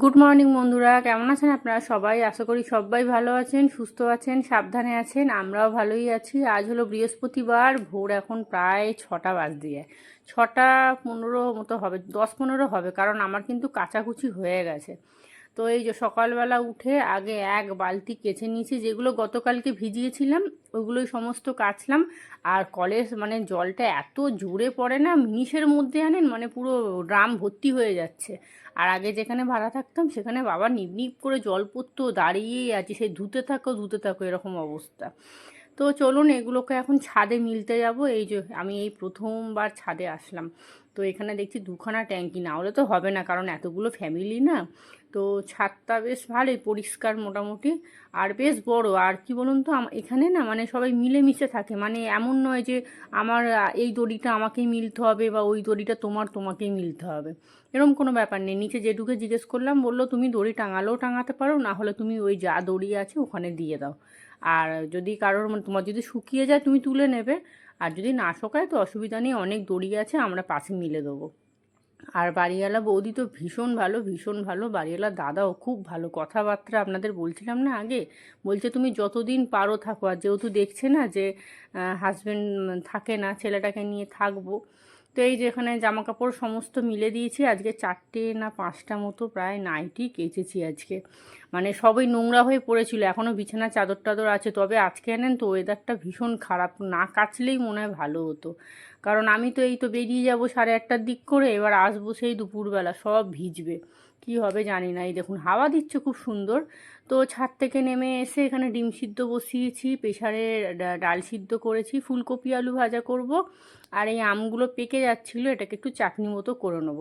Good morning বন্ধুরা। কেমন আছেন আপনারা সবাই? আশা করি সবাই ভালো আছেন, সুস্থ আছেন, সাবধানে আছেন। আমরাও ভালোই আছি। আজ হলো বৃহস্পতিবার, ভোর এখন প্রায় ছটা বাজ দিয়ে ছটা পনেরো মতো হবে, দশ পনেরো হবে, কারণ আমার কিন্তু কাচাকুচি হয়ে গেছে। তো এই যে সকালবেলা উঠে আগে এক বালতি কেচে নিয়েছি, যেগুলো গতকালকে ভিজিয়েছিলাম ওইগুলোই সমস্ত কাচলাম। আর কলের মানে জলটা এত জোরে পড়ে না মিনিশের মধ্যে আনেন মানে পুরো ড্রাম ভর্তি হয়ে যাচ্ছে। আর আগে যেখানে ভাড়া থাকতাম, সেখানে বাবা নিপ নিপ করে জল পড়তো দাঁড়িয়েই আছে, সেই ধুতে থাকো ধুতে থাকো, এরকম অবস্থা। তো চলুন, এগুলোকে এখন ছাদে মিলতে যাব। এই যে, আমি এই প্রথমবার ছাদে আসলাম। তো এখানে দেখছি দুখানা ট্যাঙ্কি, না হলে তো হবে না, কারণ এতগুলো ফ্যামিলি না। তো ছাদটা বেশ ভালোই পরিষ্কার মোটামুটি। আর বেশ বড়, আর কি বলুন তো এখানে না মানে সবাই মিলেমিশে থাকে। মানে এমন নয় যে আমার এই দড়িটা আমাকেই মিলতে হবে বা ওই দড়িটা তোমার তোমাকেই মিলতে হবে। এরকম কোনো ব্যাপার নেই। নিচে যেটুকু জিজ্ঞেস করলাম, বলল, তুমি দড়ি টাঙালেও টাঙাতে পারো, না হলে তুমি ওই যা দড়ি আছে ওখানে দিয়ে দাও। আর যদি কারোর মানে তোমার যদি শুকিয়ে যায়, তুমি তুলে নেবে। আর যদি না শোকায়, তো অসুবিধা নেই, অনেক দড়ি আছে, আমরা পাশে মিলে দেবো। আর বাড়িওয়ালা বৌদি তো ভীষণ ভালো ভীষণ ভালো। বাড়িওয়ালা দাদাও খুব ভালো। কথাবার্তা আপনাদের বলছিলাম না আগে? বলছে, তুমি যতদিন পারো থাকো। আর যেহেতু দেখছে না যে হাজব্যান্ড থাকে না, ছেলেটাকে নিয়ে থাকব তো এই যেখানে জামা কাপড় সমস্ত মিলে দিয়েছি। আজকে চারটে না পাঁচটা মতো প্রায় নাইটি কেচেছি আজকে। মানে সবই নোংরা হয়ে পড়েছিল। এখনও বিছানা চাদর টাদর আছে। তবে আজকে এনেন তো ওয়েদারটা ভীষণ খারাপ। না কাচলেই মনে হয় ভালো হতো। কারণ আমি তো এই তো বেরিয়ে যাব সাড়ে আটটার দিক করে, এবার আসব সেই দুপুরবেলা। সব ভিজবে। কি হবে জানি না। এই দেখুন, হাওয়া দিচ্ছে খুব সুন্দর। তো ছাদ থেকে নেমে এসে এখানে ডিম সিদ্ধ বসিয়েছি প্রেশারে ডাল সিদ্ধ করেছি, ফুলকপি আলু ভাজা করব, আর এই আমগুলো পেকে যাচ্ছিল, এটাকে একটু চাটনি মতো করে নেব।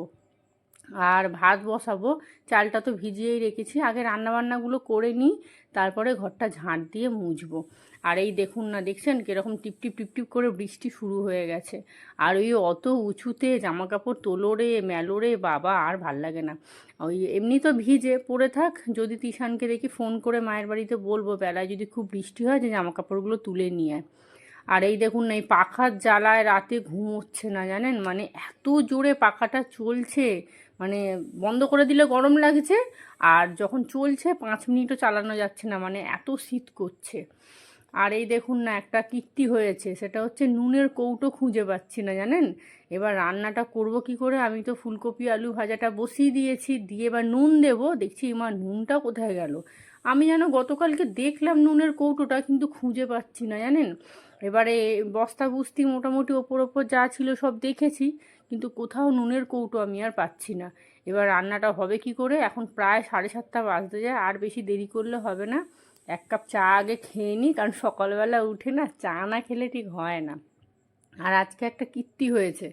আর ভাত বসাবো, চালটা তো ভিজিয়েই রেখেছি, আগে রান্নাবান্নাগুলো করে নিই, তারপরে ঘরটা ঝাঁট দিয়ে মুছবো। আর এই দেখুন না, দেখছেন কীরকম টিপটিপ টিপটিপ করে বৃষ্টি শুরু হয়ে গেছে। আর ওই অত উঁচুতে জামা কাপড় তোলোরে, মেলোরে বাবা, আর ভালো লাগে না। ওই এমনি তো ভিজে পড়ে থাক, যদি তিশানকে দেখি ফোন করে মায়ের বাড়িতে বলব, বেলায় যদি খুব বৃষ্টি হয় যে জামা কাপড়গুলো তুলে নিয়ে আয়। আর এই দেখুন না, এই পাখার জ্বালায় রাতে ঘুম হচ্ছে না, জানেন? মানে এত জোরে পাখাটা চলছে মানে বন্ধ করে দিলে গরম লাগছে, আর যখন চলছে, পাঁচ মিনিটও চালানো যাচ্ছে না মানে এত শীত করছে। আর এই দেখুন না, একটা কীর্তি হয়েছে। সেটা হচ্ছে নুনের কৌটো খুঁজে পাচ্ছি না, জানেন? এবার রান্নাটা করব কি করে? আমি তো ফুলকপি, আলু ভাজাটা বসিয়ে দিয়েছি। দিয়ে এবার নুন দেবো। দেখছি এবার নুনটা কোথায় গেল? আমি যেন গতকালকে দেখলাম নুনের কৌটোটা, কিন্তু খুঁজে পাচ্ছি না, জানেন? এবারে বস্তা বুস্তি মোটামুটি ওপর ওপর যা ছিল সব দেখেছি, কিন্তু কোথাও নুনের কৌটো আমি আর পাচ্ছি না। এবার রান্নাটা হবে কি করে? এখন প্রায় সাড়ে সাতটা বাজতে যায়, আর বেশি দেরি করলে হবে না। এক কাপ চা আগে খেয়ে নিই কারণ সকালবেলা উঠে না চা না খেলে ঠিক হয় না। আর আজকে একটা কীর্তি হয়েছে।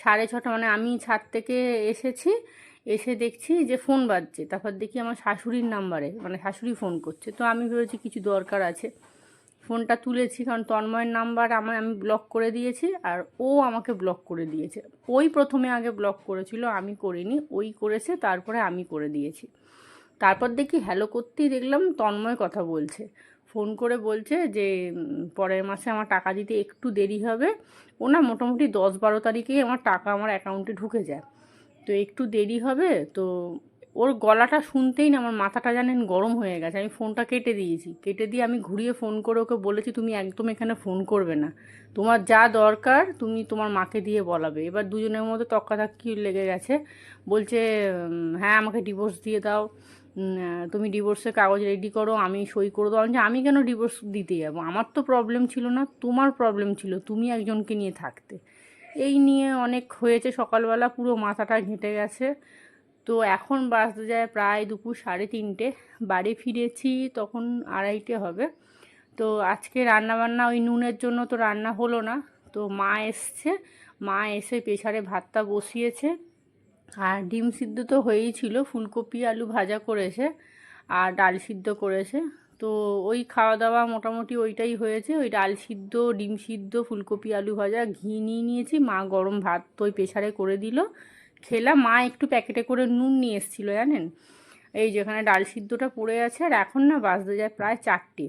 সাড়ে ছটা মানে আমি ছাদ থেকে এসেছি, এসে দেখছি যে ফোন বাজছে। তারপর দেখি আমার শাশুড়ির নাম্বারে মানে শাশুড়ি ফোন করছে। তো আমি ভেবেছি কিছু দরকার আছে। ফোনটা তুলেছি, কারণ তন্ময়ের নাম্বার আমার, আমি ব্লক করে দিয়েছি, আর ও আমাকে ব্লক করে দিয়েছে। ওই প্রথমে আগে ব্লক করেছিল, আমি করিনি, ওই করেছে, তারপরে আমি করে দিয়েছি। তারপর দেখি হ্যালো করতেই দেখলাম তন্ময় কথা বলছে। ফোন করে বলছে যে পরের মাসে আমার টাকা দিতে একটু দেরি হবে। ও না মোটামুটি দশ বারো তারিখেই আমার টাকা আমার অ্যাকাউন্টে ঢুকে যায়। তো একটু দেরি হবে, তো ওর গলাটা শুনতেই না, আমার মাথাটা জানেন গরম হয়ে গেছে। আমি ফোনটা কেটে দিয়েছি। কেটে দিয়ে আমি ঘুরিয়ে ফোন করে ওকে বলেছি, তুমি একদম এখানে ফোন করবে না। তোমার যা দরকার, তুমি তোমার মাকে দিয়ে বলাবে। এবার দুজনের মধ্যে তক্কাধাক্কি লেগে গেছে। বলছে হ্যাঁ আমাকে ডিভোর্স দিয়ে দাও। তুমি ডিভোর্সের কাগজ রেডি করো আমি সই করে দেবো। বলছি, আমি কেন ডিভোর্স দিতে যাব? আমার তো প্রবলেম ছিল না তোমার প্রবলেম ছিল তুমি একজনকে নিয়ে থাকতে। এই নিয়ে অনেক হয়েছে সকালবেলা পুরো মাথাটা ঘেঁটে গেছে। তো এখন বাজতে যায় প্রায় দুপুর সাড়ে তিনটে বাড়ি ফিরেছি তখন আড়াইটে হবে। তো আজকে রান্নাবান্না ওই নুনের জন্য তো রান্না হলো না। তো মা এসছে মা এসে প্রেশারে ভাতটা বসিয়েছে। আর ডিম সিদ্ধ তো হয়েই ছিল, ফুলকপি, আলু ভাজা করেছে আর ডাল সিদ্ধ করেছে। তো ওই খাওয়া দাওয়া মোটামুটি ওইটাই হয়েছে। ওই ডাল সিদ্ধ, ডিম সিদ্ধ, ফুলকপি, আলু ভাজা, ঘি নিয়ে নিয়েছি। মা গরম ভাত তো ওই প্রেশারে করে দিল। খেলাম, মা একটু প্যাকেটে করে নুন নিয়ে এসেছিল, জানেন? এই যেখানে ডাল সিদ্ধটা পড়ে আছে আর এখন না বাজতে যায় প্রায় চারটে।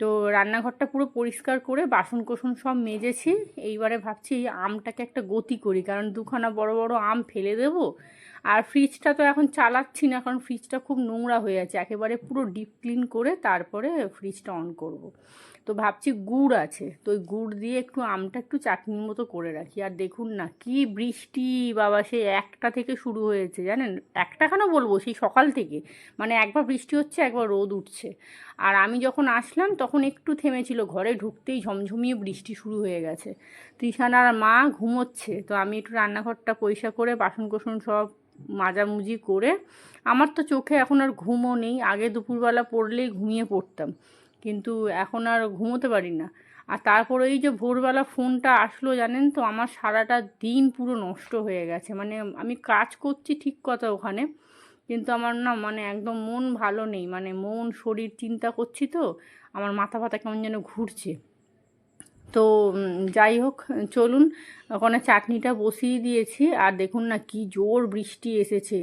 তো রান্নাঘরটা পুরো পরিষ্কার করে বাসন কোসন সব মেজেছি। এইবারে ভাবছি আমটাকে একটা গতি করি, কারণ দুখানা বড় বড় আম ফেলে দেব। আর ফ্রিজটা তো এখন চালাচ্ছি না, কারণ ফ্রিজটা খুব নোংরা হয়ে আছে। একেবারে পুরো ডিপ ক্লিন করে তারপরে ফ্রিজটা অন করব। তো ভাবছি গুড় আছে, তো ওই গুড় দিয়ে একটু আমটা একটু চাটনির মতো করে রাখি। আর দেখুন না, কি বৃষ্টি, বাবা, সেই একটা থেকে শুরু হয়েছে, জানেন? একটা কেন বলব? সেই সকাল থেকে। মানে একবার বৃষ্টি হচ্ছে, একবার রোদ উঠছে। আর আমি যখন আসলাম, তখন একটু থেমেছিল, ঘরে ঢুকতেই ঝমঝমিয়ে বৃষ্টি শুরু হয়ে গেছে। তৃষানার মা ঘুমোচ্ছে, তো আমি একটু রান্নাঘরটা পয়সা করে বাসন কোসন সব মাজামুজি করে, আমার তো চোখে এখন আর ঘুমও নেই, আগে দুপুরবেলা পড়লেই ঘুমিয়ে পড়তাম। কিন্তু এখন আর ঘুমোতে পারি না। আর তারপর এই যে ভোরবেলা ফোনটা আসলো, জানেন তো? আমার সারাটা দিন পুরো নষ্ট হয়ে গেছে। মানে আমি কাজ করছি ঠিক কথা ওখানে, কিন্তু আমার না মানে একদম মন ভালো নেই। মানে মন, শরীর চিন্তা করছি তো, আমার মাথা ফাতা কেমন যেন ঘুরছে। তো যাই হোক, চলুন, ওখানে চাটনিটা বসিয়ে দিয়েছি, আর দেখুন না কি জোর বৃষ্টি এসেছে।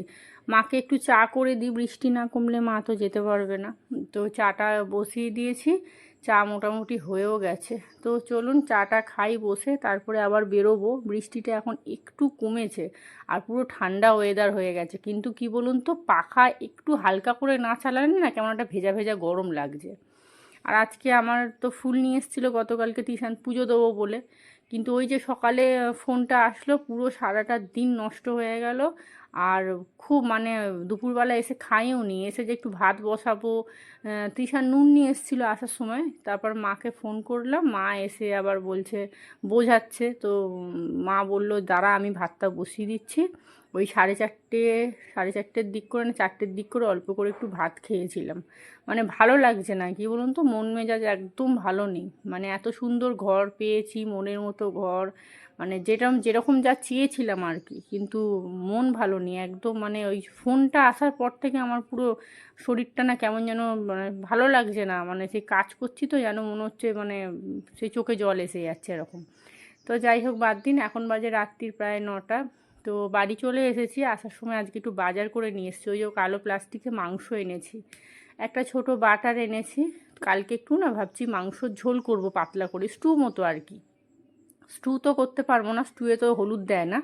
মাকে একটু চা করে দিই, বৃষ্টি না কমলে মা তো যেতে পারবে না। তো চাটা বসিয়ে দিয়েছি, চা মোটামুটি হয়েও গেছে। তো চলুন, চাটা খাই বসে, তারপরে আবার বেরোবো। বৃষ্টিটা এখন একটু কমেছে, আর পুরো ঠান্ডা ওয়েদার হয়ে গেছে। কিন্তু কি বলুন তো, পাখা একটু হালকা করে না চালালে না কেমন একটা ভেজা ভেজা গরম লাগছে। আর আজকে আমার তো ফুল নিয়ে এসেছিল, গতকালকে টিশান পুজো দেবো বলে। কিন্তু ওই যে সকালে ফোনটা আসলো, পুরো সারাটা দিন নষ্ট হয়ে গেল। আর খুব মানে দুপুরবেলা এসে খাইও নি। এসে যে একটু ভাত বসাবো তৃষার নুন নিয়ে এসেছিল আসার সময়। তারপর মাকে ফোন করলাম। মা এসে আবার বলছে, বোঝাচ্ছে। তো মা বলল, দাঁড়া, আমি ভাতটা বসিয়ে দিচ্ছি। ওই সাড়ে চারটে, সাড়ে চারটের দিক করে না, চারটের দিক করে অল্প করে একটু ভাত খেয়েছিলাম। মানে ভালো লাগছে না, কি বলুন তো? মন মেজাজ একদম ভালো নেই। মানে এত সুন্দর ঘর পেয়েছি, মনের মতো ঘর। মানে যেরকম যেরকম যা চেয়েছিলাম আর কি। কিন্তু মন ভালো নেই, একদম মানে ওই ফোনটা আসার পর থেকে আমার পুরো শরীরটা না কেমন যেন মানে ভালো লাগছে না। মানে সেই কাজ করছি তো, যেন মনে হচ্ছে মানে সেই চোখে জল এসে যাচ্ছে এরকম। তো যাই হোক, বাদ দিন, এখন বাজে রাত্রির প্রায় নটা। তো বাড়ি চলে এসেছি, আসার সময় আজকে একটু বাজার করে নিয়ে এসেছি। ওই যে কালো প্লাস্টিকে মাংস এনেছি। একটা ছোট বাটার এনেছি। কালকে একটু না ভাবছি মাংসর ঝোল করব, পাতলা করে, স্টু মতো আর কি। স্টু তো করতে পারব না, স্টুয়ে তো হলুদ দেয় না।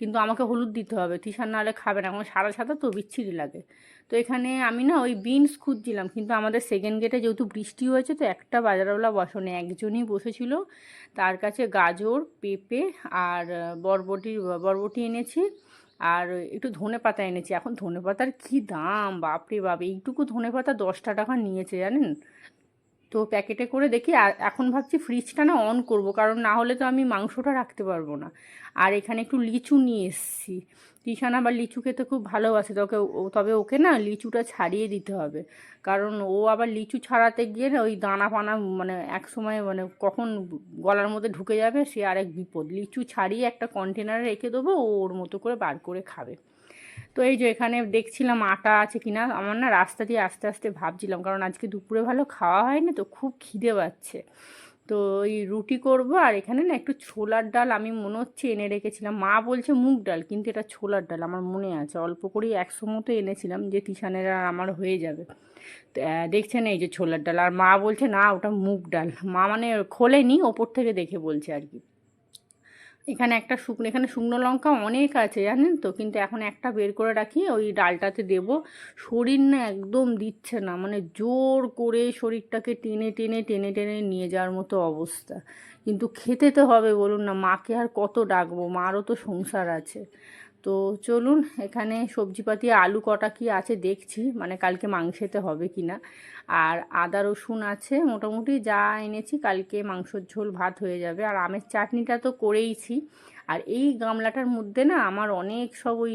কিন্তু আমাকে হলুদ দিতে হবে তিসার নাহলে খাবে না, আমার সাদা সাদা তো বিচ্ছিরি লাগে। তো এখানে আমি না ওই বিনস খুঁজছিলাম, কিন্তু আমাদের সেকেন্ড গেটে যেহেতু বৃষ্টি হয়েছে, তো একটা বাজারওয়ালা বসনে একজনই বসেছিল। তার কাছে গাজর, পেঁপে আর বরবটি বরবটি এনেছি আর একটু ধনে পাতা এনেছি। এখন ধনে পাতার কী দাম? বাপরে বাপ, এইটুকু ধনে পাতা দশটা টাকা নিয়েছে, জানেন? তো প্যাকেটে করে দেখি এখন ভাবছি ফ্রিজটা না অন করব, কারণ না হলে তো আমি মাংসটা রাখতে পারব না। আর এখানে একটু লিচু নিয়ে এসেছি। তিশান আবার লিচু খেতে খুব ভালোবাসে তোকে তবে ওকে না লিচুটা ছাড়িয়ে দিতে হবে। কারণ ও আবার লিচু ছাড়াতে গিয়ে ওই দানা ফানা মানে এক সময় মানে কখন গলার মধ্যে ঢুকে যাবে, সে আরেক বিপদ। লিচু ছাড়িয়ে একটা কন্টেনারে রেখে দেবো, ও ওর মতো করে বার করে খাবে। তো এই যে এখানে দেখছিলাম আটা আছে কিনা, আমার না রাস্তা দিয়ে আস্তে আস্তে ভাবছিলাম, কারণ আজকে দুপুরে ভালো খাওয়া হয়নি তো খুব খিদে পাচ্ছে। তো এই রুটি করব আর এখানে না একটু ছোলার ডাল আমি মনে হচ্ছে এনে রেখেছিলাম। মা বলছে মুগ ডাল, কিন্তু এটা ছোলার ডাল, আমার মনে আছে। অল্প করেই একশো মতো এনেছিলাম যে তিশানের আর আমার হয়ে যাবে। তো, দেখছেন এই যে ছোলার ডাল, আর মা বলছে না, ওটা মুগ ডাল। মা মানে খোলেনি, ওপর থেকে দেখে বলছে আর কি। এখানে একটা শুকনো এখানে শুকনো লঙ্কা অনেক আছে জানেন তো? কিন্তু এখন একটা বের করে রাখি, ওই ডালটাতে দেব। শরীর না একদম দিচ্ছে না মানে জোর করে শরীরটাকে টেনে টেনে টেনে টেনে নিয়ে যাওয়ার মতো অবস্থা। কিন্তু খেতে তো হবে বলুন না, মাকে আর কত ডাকবো? মারও তো সংসার আছে। তো চলুন, এখানে সবজিপাতি, আলু কটা কি আছে দেখছি মানে কালকে মাংসেতে হবে কি না আর আদা, রসুন আছে, মোটামুটি যা এনেছি কালকে মাংসর ঝোল, ভাত হয়ে যাবে। আর আমের চাটনিটা তো করেইছি। আর এই গামলাটার মধ্যে না আমার অনেক সব ওই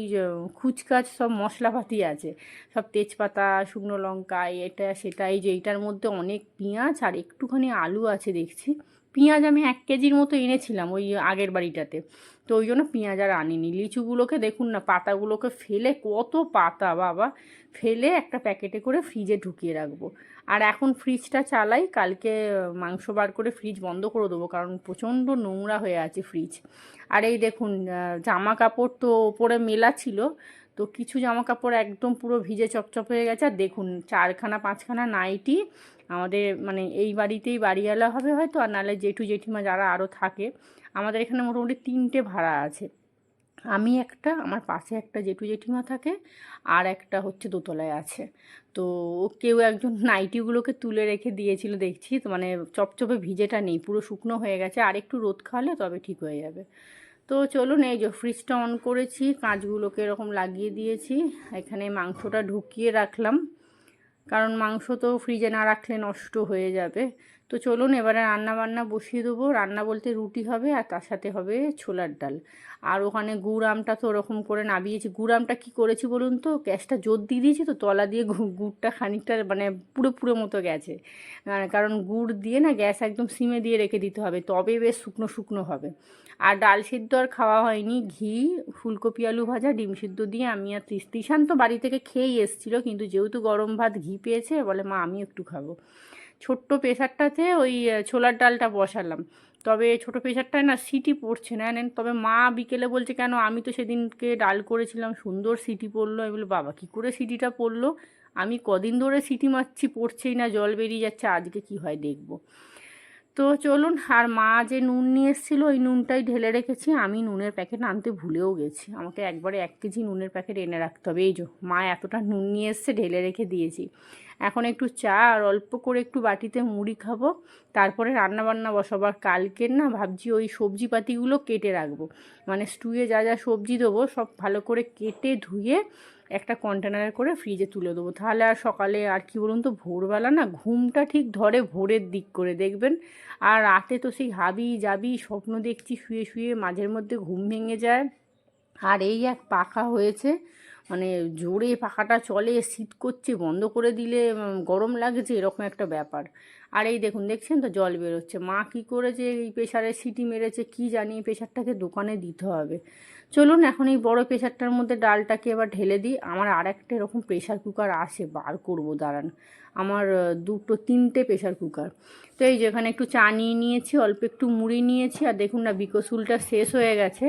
খুচকাচ সব মশলাপাতি আছে। সব তেজপাতা, শুকনো লঙ্কা, এটা, সেটা, এই যে এইটার মধ্যে অনেক পেঁয়াজ আর একটুখানি আলু আছে দেখছি। পেঁয়াজ আমি এক কেজির মতো এনেছিলাম ওই আগের বাড়িটাতে। তো ওই জন্য পেঁয়াজ আর আনিনি। লিচুগুলোকে দেখুন না, পাতাগুলোকে ফেলে কত পাতা, বাবা! ফেলে একটা প্যাকেটে করে ফ্রিজে ঢুকিয়ে রাখব। আর এখন ফ্রিজটা চালাই, কালকে মাংস বার করে ফ্রিজ বন্ধ করে দেবো, কারণ প্রচণ্ড নোংরা হয়ে আছে ফ্রিজ। আর এই দেখুন জামা কাপড় তো ওপরে মেলা ছিল, তো কিছু জামা কাপড় একদম পুরো ভিজে চপচপ হয়ে গেছে। আর দেখুন, চারখানা, পাঁচখানা নাইটি আমাদের মানে এই বাড়িতেই বাড়িওয়ালা হবে হয়তো, আর নাহলে জেঠু জেঠিমা যারা আরও থাকে, আমাদের এখানে মোটামুটি তিনটে ভাড়া আছে। আমি একটা, আমার পাশে একটা জেঠু জেঠিমা থাকে, আর একটা হচ্ছে দোতলায় আছে। তো কেউ একজন নাইটিগুলোকে তুলে রেখে দিয়েছিল, দেখছি, তো মানে চপচপে ভিজেটা নেই, পুরো শুকনো হয়ে গেছে, আর একটু রোদ খাওয়ালে তবে ঠিক হয়ে যাবে। তো চলুন, এই যে ফ্রিজটা অন করেছি, কাঁচগুলোকে এরকম লাগিয়ে দিয়েছি, এখানে মাংসটা ঢুকিয়ে রাখলাম। কারণ মাংস তো ফ্রিজে না রাখলে নষ্ট হয়ে যাবে। তো চলুন এবারে রান্না বান্না বসিয়ে দেবো। রান্না বলতে রুটি হবে আর তার সাথে হবে ছোলার ডাল। আর ওখানে গুড় আমটা তো ওরকম করে নাবিয়েছি। গুড় আমটা কী করেছি বলুন তো? গ্যাসটা জোর দিয়ে দিয়েছি তো তলা দিয়ে গুড়টা খানিকটা মানে পুরো পুরো মতো গেছে। কারণ গুড় দিয়ে না গ্যাস একদম সিমে দিয়ে রেখে দিতে হবে। তবে বেশ শুকনো শুকনো হবে। আর ডাল সিদ্ধ আর খাওয়া হয়নি। ঘি, ফুলকপি, আলু ভাজা, ডিম সিদ্ধ দিয়ে আমি আর তিশান তো বাড়ি থেকে খেয়েই এসেছিল। কিন্তু যেহেতু গরম ভাত ঘি পেয়েছে বলে মা আমি একটু খাব। ছোট্ট প্রেশারটাতে ওই ছোলার ডালটা বসালাম। তবে ছোটো প্রেশারটায় না সিটি পড়ছে না, জানেন? তবে মা বিকেলে বলছে, কেন? আমি তো সেদিনকে ডাল করেছিলাম, সুন্দর সিটি পড়ল। আমি বলি, বাবা, কী করে সিটিটা পড়ল? আমি কদিন ধরে সিটি মারছি, পড়ছেই না, জল বেরিয়ে যাচ্ছে, আজকে কি হয় দেখব। তো চলুন, আর মা যে নুন নিয়ে এসেছিল, ওই নুনটাই ঢেলে রেখেছি। আমি নুনের প্যাকেট আনতে ভুলেও গেছি। আমাকে একবারে এক কেজি নুনের প্যাকেট এনে রাখতে হবে। এই যে, মা এতটা নুন নিয়ে এসছে, ঢেলে রেখে দিয়েছি। এখন একটু চা আর অল্প করে একটু বাটিতে মুড়ি খাব। তারপরে রান্না বান্না বসাবার কালকের না ভাবছি ওই সবজি পাতিগুলো কেটে রাখব। মানে স্টুয়ে যা যা সবজি দেবো সব ভালো করে কেটে ধুয়ে একটা কন্টেনারে করে ফ্রিজে তুলে দেবো। তাহলে আর সকালে আর কি বলুন তো, ভোরবেলা না ঘুমটা ঠিক ধরে ভোরের দিক করে, দেখবেন? আর রাতে তো সেই হাবি যাবি স্বপ্ন দেখছি শুয়ে শুয়ে মাঝের মধ্যে ঘুম ভেঙে যায়। আর এই এক পাখা হয়েছে। মানে জোরে পাখাটা চলে, শীত করছে, বন্ধ করে দিলে গরম লাগছে, এরকম একটা ব্যাপার। আর এই দেখুন, দেখছেন তো, জল বেরোচ্ছে। মা কী করেছে, এই প্রেশারে সিটি মেরেছে, কি জানি প্রেশারটাকে দোকানে দিতে হবে। চলুন, এখন এই বড় প্রেশারটার মধ্যে ডালটাকে এবার ঢেলে দিই। আমার আর একটা এরকম প্রেশার কুকার আসে বার করব, দাঁড়ান। আমার দুটো, তিনটে প্রেশার কুকার। তো এই যেখানে একটু চা নিয়ে নিয়েছি, অল্প একটু মুড়ি নিয়েছি, আর দেখুন না বিকসুলটা শেষ হয়ে গেছে।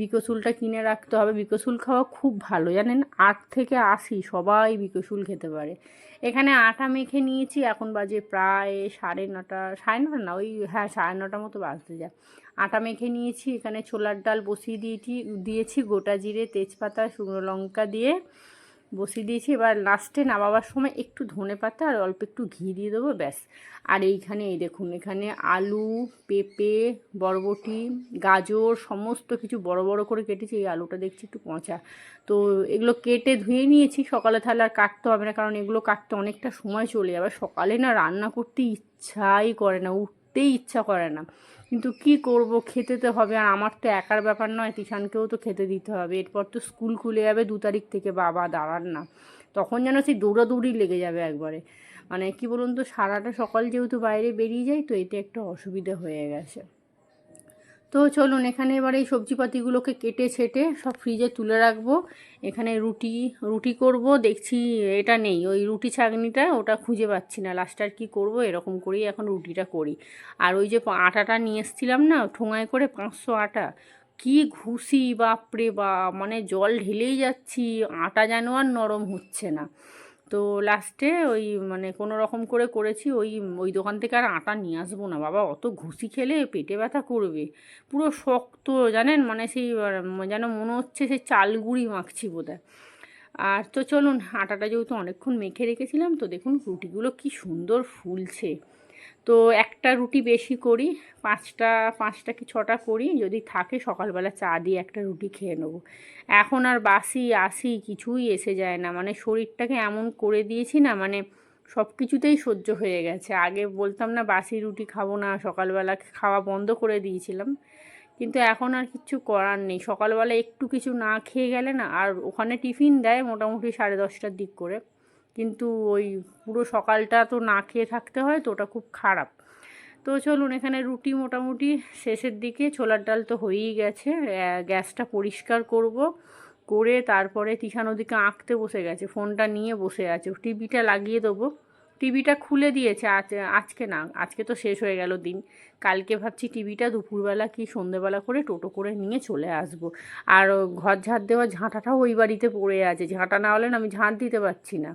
বিকসুলটা কিনে রাখতে হবে। বিকসুল খাওয়া খুব ভালো, জানেন? আট থেকে আশি, সবাই বিকসুল খেতে পারে। এখানে আটা মেখে নিয়েছি, এখন বাজে প্রায় সাড়ে নটা সাড়ে নটা না, ওই হ্যাঁ সাড়ে নটা মতো বাজতে যায়। আটা মেখে নিয়েছি, এখানে ছোলার ডাল বসিয়ে দিয়েছি দিয়েছি গোটা জিরে, তেজপাতা, শুকনো লঙ্কা দিয়ে। বসিয়ে দিয়েছি। এবার লাস্টে নামাবার সময় একটু ধনে পাতা আর অল্প একটু ঘি দিয়ে দেবো, ব্যাস। আর এইখানে, এই দেখুন, এখানে আলু, পেঁপে, বরবটি, গাজর, সমস্ত কিছু বড় বড় করে কেটেছি। এই আলুটা দেখছি একটু পচা। তো এগুলো কেটে ধুয়ে নিয়েছি। সকালে তাহলে আর কাটতে হবে না, কারণ এগুলো কাটতে অনেকটা সময় চলে যাবে। সকালে না রান্না করতে ইচ্ছাই করে না, উঠতেই ইচ্ছা করে না। কিন্তু কি করব? খেতে তো হবে। আর আমার তো একার ব্যাপার নয় টিশানকেও তো খেতে দিতে হবে। এরপর তো স্কুল খুলে যাবে দু তারিখ থেকে। বাবা, দাঁড়ান না। তখন যেন সেই দৌড়াদৌড়ি লেগে যাবে একবারে। মানে কি বলুন তো, সারাটা সকাল যেহেতু বাইরে বেরিয়ে যায় তো এটা একটা অসুবিধা হয়ে গেছে। তো চলুন, এখানে এবার এই সবজিপাতিগুলোকে কেটে ছেটে সব ফ্রিজে তুলে রাখব। এখানে রুটি রুটি করব। দেখছি এটা নেই। ওই রুটি ছাগনিটা ওটা খুঁজে পাচ্ছি না। লাস্ট আর কী করব? এরকম করেই এখন রুটিটা করি। আর ওই যে আটাটা নিয়ে এসেছিলাম না, ঠোঙায় করে পাঁচশো আটা। কি ঘুষি, বাপরে বা মানে জল ঢেলেই যাচ্ছি। আটা যেন আর নরম হচ্ছে না। তো লাস্টে ওই মানে কোনো রকম করে করেছি, ওই ওই দোকান থেকে আর আটা নিয়ে আসব না। বাবা, অত ঘুষি খেলে পেটে ব্যথা করবে। পুরো শক্ত, জানেন? মানে সেই যেন মনে হচ্ছে সেই চালগুড়ি মাখছি বোধহয়। আর তো চলুন, আটাটা যেহেতু অনেকক্ষণ মেখে রেখেছিলাম, তো দেখুন রুটিগুলো কি সুন্দর ফুলছে। তো একটা রুটি বেশি করি, পাঁচটা পাঁচটা কি ছটা করি, যদি থাকে সকালবেলা চা দিয়ে একটা রুটি খেয়ে নেব। এখন আর বাসি, আসি কিছুই এসে যায় না মানে শরীরটাকে এমন করে দিয়েছি না মানে সব কিছুতেই সহ্য হয়ে গেছে। আগে বলতাম না, বাসি রুটি খাব না, সকালবেলা খাওয়া বন্ধ করে দিয়েছিলাম, কিন্তু এখন আর কিছু করার নেই। সকালবেলা একটু কিছু না খেয়ে গেলে না, আর ওখানে টিফিন দেয় মোটামুটি সাড়ে দশটার দিক করে। কিন্তু ওই পুরো সকালটা তো না খেয়ে থাকতে হয়, তো ওটা খুব খারাপ। তো চলুন, এখানে রুটি মোটামুটি শেষের দিকে, ছোলার ডাল তো হয়েই গেছে গ্যাসটা পরিষ্কার করব, করে তারপরে তিশা নদীকে আঁকতে বসে গেছে, ফোনটা নিয়ে বসে আছে। টিভিটা লাগিয়ে দেবো। টিভিটা খুলে দিয়েছে, আজ, আজকে না, আজকে তো শেষ হয়ে গেল দিন। কালকে ভাবছি টিভিটা দুপুরবেলা কি সন্ধেবেলা করে টোটো করে নিয়ে চলে আসব। আর ঘর ঝাঁট দেওয়া ঝাঁটাটাও ওই বাড়িতে পড়ে আছে, ঝাঁটা না হলে আমি ঝাঁট দিতে পারছি না।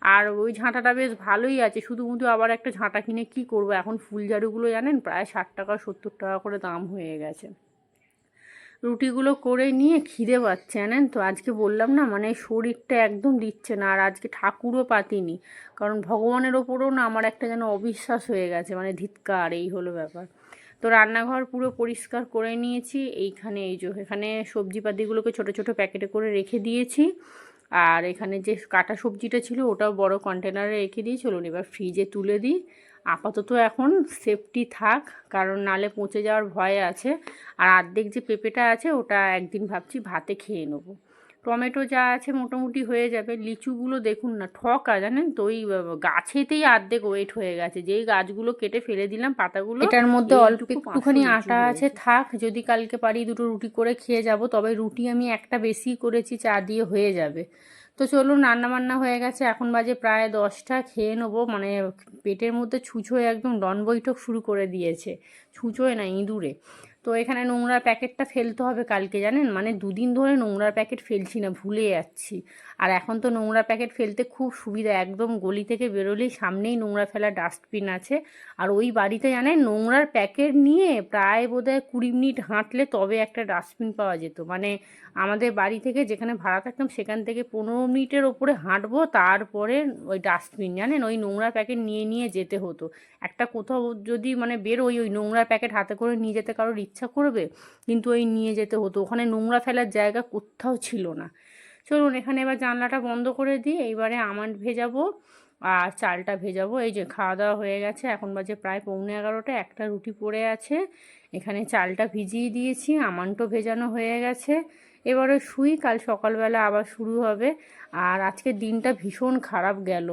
আর ওই ঝাঁটাটা বেশ ভালোই আছে। শুধু শুধু আবার একটা ঝাঁটা কিনে কি করব? এখন ফুল ঝাড়ুগুলো জানেন? প্রায় ষাট টাকা, সত্তর টাকা করে দাম হয়ে গেছে। রুটিগুলো করে নিয়ে খিদে পাচ্ছে, জানেন তো? আজকে বললাম না মানে শরীরটা একদম দিচ্ছে না, আর আজকে ঠাকুরও পাতিনি। কারণ ভগবানের ওপরও না আমার একটা যেন অবিশ্বাস হয়ে গেছে মানে ধিৎকার, এই হলো ব্যাপার। তো রান্নাঘর পুরো পরিষ্কার করে নিয়েছি, এইখানে এই যে, এখানে সবজিপাতিগুলোকে ছোট ছোট প্যাকেটে করে রেখে দিয়েছি। আর এখানে যে কাটা সবজিটা ছিল ওটাও বড় কন্টেনারে রেখে দিয়ে চলুন এবার ফ্রিজে তুলে দিই। আপাতত এখন সেফটি থাক, কারণ নালে পচে যাওয়ার ভয় আছে। আর অর্ধেক যে পেঁপেটা আছে ওটা একদিন ভাবছি ভাতে খেয়ে নেব। টমেটো যা আছে মোটামুটি হয়ে যাবে। লিচুগুলো দেখুন না ঠকা জানেন তো? ওই গাছেতেই আর্ধেক ওয়েট হয়ে গেছে। যেই গাছগুলো কেটে ফেলে দিলাম পাতাগুলো এটার মধ্যে অল্প একটুখানি আটা আছে থাক যদি কালকে পারি দুটো রুটি করে খেয়ে যাব তবে রুটি আমি একটা বেশি করেছি চা দিয়ে হয়ে যাবে। তো চলুন রান্না বান্না হয়ে গেছে এখন বাজে প্রায় দশটা খেয়ে নেব। মানে পেটের মধ্যে ছুঁচোয় একদম ডন বৈঠক শুরু করে দিয়েছে। ছুঁচোয় না ইঁদুরে। তো এখানে নোংরার প্যাকেটটা ফেলতে হবে কালকে, জানেন? মানে দুদিন ধরে নোংরার প্যাকেট ফেলছি না, ভুলে যাচ্ছি। আর এখন তো নোংরা প্যাকেট ফেলতে খুব সুবিধা, একদম গলি থেকে বেরোলেই সামনেই নোংরা ফেলা ডাস্টবিন আছে। আর ওই বাড়িতে জানেন, নোংরার প্যাকেট নিয়ে প্রায় বোধহয় কুড়ি মিনিট হাঁটলে তবে একটা ডাস্টবিন পাওয়া যেত। মানে আমাদের বাড়ি থেকে যেখানে ভাড়া থাকতাম, সেখান থেকে পনেরো মিনিটের ওপরে হাঁটবো, তারপরে ওই ডাস্টবিন, জানেন? ওই নোংরা প্যাকেট নিয়ে নিয়ে যেতে হতো। একটা কোথাও যদি মানে বেরোই, ওই নোংরা প্যাকেট হাতে করে নিয়ে যেতে কারোর ইচ্ছা করবে, কিন্তু ওই নিয়ে যেতে হতো। ওখানে নোংরা ফেলার জায়গা কোথাও ছিল না। চলুন এখানে এবার জানলাটা বন্ধ করে দিই। এইবারে আমান্ড ভেজাবো আর চালটা ভেজাবো। এই যে খাওয়া দাওয়া হয়ে গেছে। এখন বাজে প্রায় পৌনে এগারোটা। একটা রুটি পড়ে আছে। এখানে চালটা ভিজিয়ে দিয়েছি। আমান্টও ভেজানো হয়ে গেছে। এবারে শুই। কাল সকালবেলা আবার শুরু হবে। আর আজকের দিনটা ভীষণ খারাপ গেল।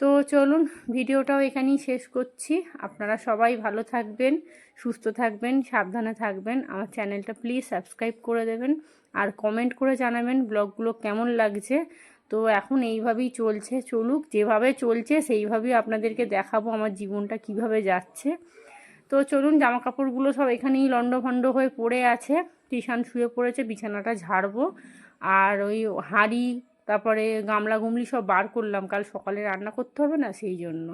তো চলুন, ভিডিওটাও এখানেই শেষ করছি। আপনারা সবাই ভালো থাকবেন, সুস্থ থাকবেন, সাবধানে থাকবেন। আমার চ্যানেলটা প্লিজ সাবস্ক্রাইব করে দেবেন। আর কমেন্ট করে জানাবেন ব্লগগুলো কেমন লাগছে। তো এখন এইভাবেই চলছে, চলুক, যেভাবে চলছে সেইভাবেই আপনাদেরকে দেখাবো আমার জীবনটা কীভাবে যাচ্ছে। তো চলুন জামা কাপড়গুলো সব এখানেই লণ্ডভণ্ড হয়ে পড়ে আছে। টিশান শুয়ে পড়েছে, বিছানাটা ঝাড়বো। আর ওই হাঁড়ি, তারপরে গামলা গুমলি সব বার করলাম, কাল সকালে রান্না করতে হবে না সেই জন্য।